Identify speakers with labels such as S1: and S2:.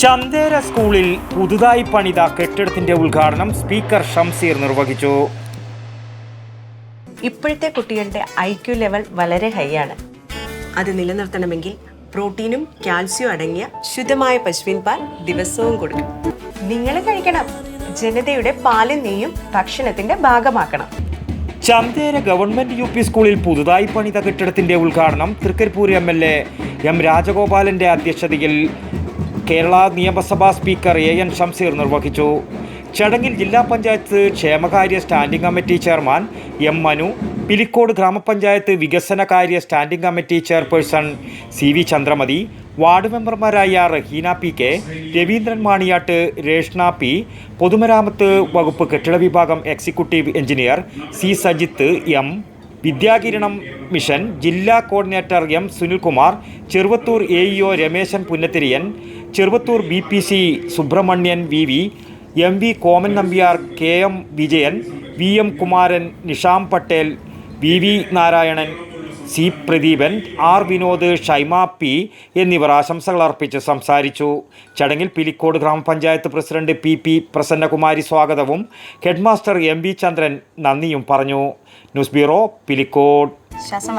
S1: ചന്തേര സ്കൂളിൽ പുതുതായി പണിത കെട്ടിടത്തിന്റെ ഉദ്ഘാടനം സ്പീക്കർ ഷംസീർ നിർവഹിച്ചു.
S2: ഇപ്പോഴത്തെ കുട്ടികളുടെ ഐ ക്യു ലെവൽ വളരെ ഹൈ ആണ്. അത് നിലനിർത്തണമെങ്കിൽ പ്രോട്ടീനും കാൽസ്യവും അടങ്ങിയ ശുദ്ധമായ പശുവിൻ പാൽ ദിവസവും കൊടുക്കും നിങ്ങൾ കഴിക്കണം. ജനതയുടെ പാലും നെയ്യും ഭക്ഷണത്തിന്റെ ഭാഗമാക്കണം.
S1: ചന്തേര ഗവൺമെന്റ് യു പി സ്കൂളിൽ പുതുതായി പണിത കെട്ടിടത്തിന്റെ ഉദ്ഘാടനം Thrikaripur M L A M രാജഗോപാലന്റെ അധ്യക്ഷതയിൽ. കേരള നിയമസഭാ സ്പീക്കർ എ എൻ ഷംസീർ നിർവഹിച്ചു. ചടങ്ങിൽ ജില്ലാ പഞ്ചായത്ത് ക്ഷേമകാര്യ standing committee chairman M Manu Pilicode ഗ്രാമപഞ്ചായത്ത് വികസനകാര്യ standing committee chairperson C V Chandramathi ward മെമ്പർമാരായ Raheena P K Raveendran Maniyat Reshna P പൊതുമരാമത്ത് വകുപ്പ് കെട്ടിട വിഭാഗം executive engineer C Sajith M Vidyakiranam mission ജില്ലാ coordinator M Sunilkumar Cheruvathur A E O Rameshan Punnathiriyan Cheruvathur B P C Subrahmanian V V M V Koman Nambiar K M Vijayan V M Kumaran Nisham Patel V V Narayanan C Pradeepan R Vinod Shaima P എന്നിവർ ആശംസകൾ അർപ്പിച്ച് സംസാരിച്ചു. ചടങ്ങിൽ പിലിക്കോട് ഗ്രാമപഞ്ചായത്ത് president P P Prasannakumari സ്വാഗതവും headmaster M V Chandran നന്ദിയും പറഞ്ഞു. News bureau Pilicode.
S2: ശ്വാസം